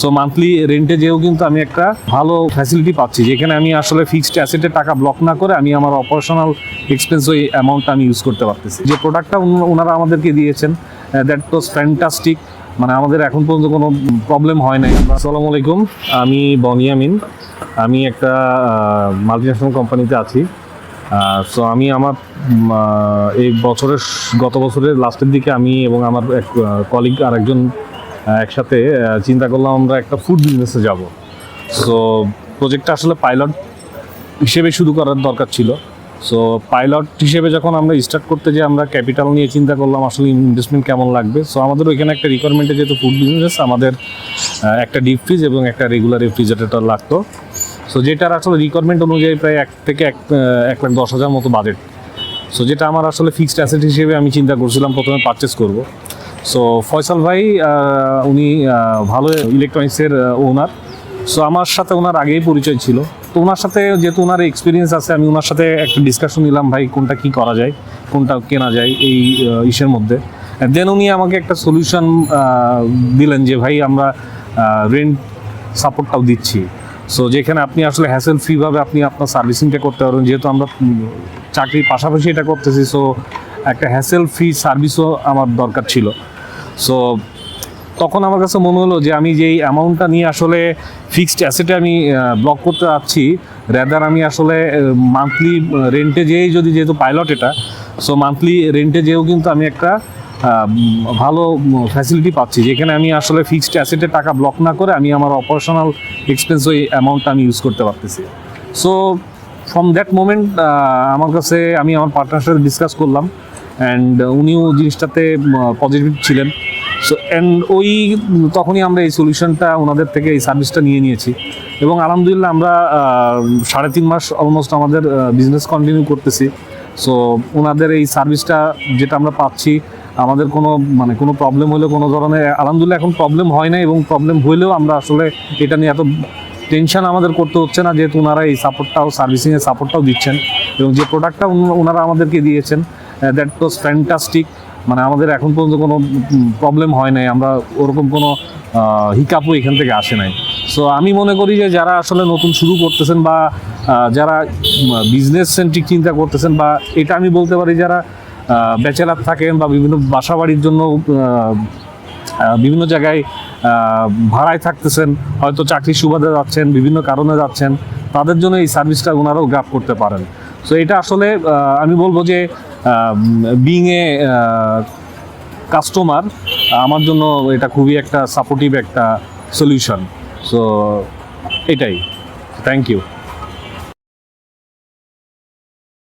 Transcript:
So monthly রেন্টে যেও কিন্তু আমি একটা ভালো ফ্যাসিলিটি পাচ্ছি, যেখানে আমি আসলে ফিক্সড অ্যাসেটের টাকা ব্লক না করে আমি আমার অপারেশনাল এক্সপেন্স ওই অ্যামাউন্টটা আমি ইউজ করতে পারতেছি। যে প্রোডাক্টটা ওনারা আমাদেরকে দিয়েছেন দ্যাট ওয়াজ ফ্যান্টাস্টিক মানে আমাদের এখন পর্যন্ত কোনো প্রবলেম হয় নাই। আসসালামু আলাইকুম, আমি বনিয়ামিন। আমি একটা মাল্টিন্যাশনাল কোম্পানিতে আছি। সো আমি আমার এই বছরের, গত বছরের লাস্টের দিকে আমি এবং আমার এক কলিগ আর একজন একসাথে চিন্তা করলাম আমরা একটা ফুড বিজনেসে যাব। সো প্রজেক্টটা আসলে পাইলট হিসেবে শুরু করার দরকার ছিল। সো পাইলট হিসেবে যখন আমরা স্টার্ট করতে যে আমরা ক্যাপিটাল নিয়ে চিন্তা করলাম, আসলে ইনভেস্টমেন্ট কেমন লাগবে? সো আমাদের ওইখানে একটা রিকোয়ারমেন্টে যেহেতু ফুড বিজনেস আমাদের একটা ডিপ ফ্রিজ এবং একটা রেগুলার রেফ্রিজারেটর লাগতো। সো যেটার আসলে রিকোয়ারমেন্ট অনুযায়ী প্রায় এক থেকে এক এক লাখ দশ হাজার মতো বাজেট সো যেটা আমার আসলে ফিক্সড অ্যাসেট হিসেবে আমি চিন্তা করছিলাম, প্রথমে পারচেস করব। সো ফয়সাল ভাই উনি ভালো ইলেকট্রনিক্সের ওনার সো আমার সাথে ওনার আগেই পরিচয় ছিল। তো ওনার সাথে যেহেতু ওনার এক্সপিরিয়েন্স আছে, আমি ওনার সাথে একটা ডিসকাশন নিলাম, ভাই, কোনটা কি করা যায়, কোনটা কেনা যায় এই ইসের মধ্যে। দেন উনি আমাকে একটা সলিউশন দিলেন যে, ভাই, আমরা রেন্ট সাপোর্টটাও দিচ্ছি। সো যেখানে আপনি আসলে হ্যাসেল ফ্রিভাবে আপনি আপনার সার্ভিসিংটা করতে পারবেন। যেহেতু আমরা চাকরির পাশাপাশি এটা করতেছি সো একটা হ্যাসেল ফ্রি সার্ভিসও আমার দরকার ছিল। সো তখন আমার কাছে মনে হলো যে আমি যেই অ্যামাউন্টটা নিয়ে আসলে ফিক্সড অ্যাসেটে আমি ব্লক করতে যাচ্ছি রেদার আমি আসলে মান্থলি রেন্টে যেয়েই যদি যেহেতু পাইলট এটা সো মান্থলি রেন্টে যেয়েও কিন্তু আমি একটা ভালো ফ্যাসিলিটি পাচ্ছি, যেখানে আমি আসলে ফিক্সড অ্যাসেটে টাকা ব্লক না করে আমি আমার অপারেশনাল এক্সপেন্স ওই অ্যামাউন্টটা আমি ইউজ করতে পারতেছি। সো ফ্রম দ্যাট মোমেন্ট আমার কাছে, আমি আমার পার্টনার সাথে ডিসকাস করলাম অ্যান্ড উনিও জিনিসটাতে পজিটিভ ছিলেন। সো অ্যান্ড ওই, তখনই আমরা এই সলিউশনটা ওনাদের থেকে, এই সার্ভিসটা নিয়ে নিয়েছি। এবং আলহামদুলিল্লাহ আমরা সাড়ে তিন মাস অলমোস্ট আমাদের বিজনেস কন্টিনিউ করতেছি। সো ওনাদের এই সার্ভিসটা যেটা আমরা পাচ্ছি, আমাদের কোনো মানে কোনো প্রবলেম হলে কোনো ধরনের, আলহামদুলিল্লাহ এখন প্রবলেম হয় না এবং প্রবলেম হলেও আমরা আসলে এটা নিয়ে এত টেনশন আমাদের করতে হচ্ছে না, যেহেতু ওনারা এই সাপোর্টটাও সার্ভিসিংয়ের সাপোর্টটাও দিচ্ছেন। এবং যে প্রোডাক্টটা ওনারা আমাদেরকে দিয়েছেন দ্যাট ওয়াজ ফ্যান্টাস্টিক মানে আমাদের এখন পর্যন্ত কোনো প্রবলেম হয় নাই। আমরা ওরকম কোনো হিকাপও এখান থেকে আসে নাই। সো আমি মনে করি যে যারা আসলে নতুন শুরু করতেছেন বা যারা বিজনেস সেন্ট্রিক চিন্তা করতেছেন বা এটা আমি বলতে পারি যারা ব্যাচেলার থাকেন বা বিভিন্ন বাসা বাড়ির জন্য বিভিন্ন জায়গায় ভাড়ায় থাকতেছেন, হয়তো চাকরির সুবাদে যাচ্ছেন, বিভিন্ন কারণে যাচ্ছেন, তাদের জন্য এই সার্ভিসটা ওনারাও গ্রাফ করতে পারেন। সো এটা আসলে আমি বলব যে বিং এ কাস্টমার আমার জন্য এটা খুবই একটা সাপোর্টিভ একটা সলিউশন সো এটাই। Thank you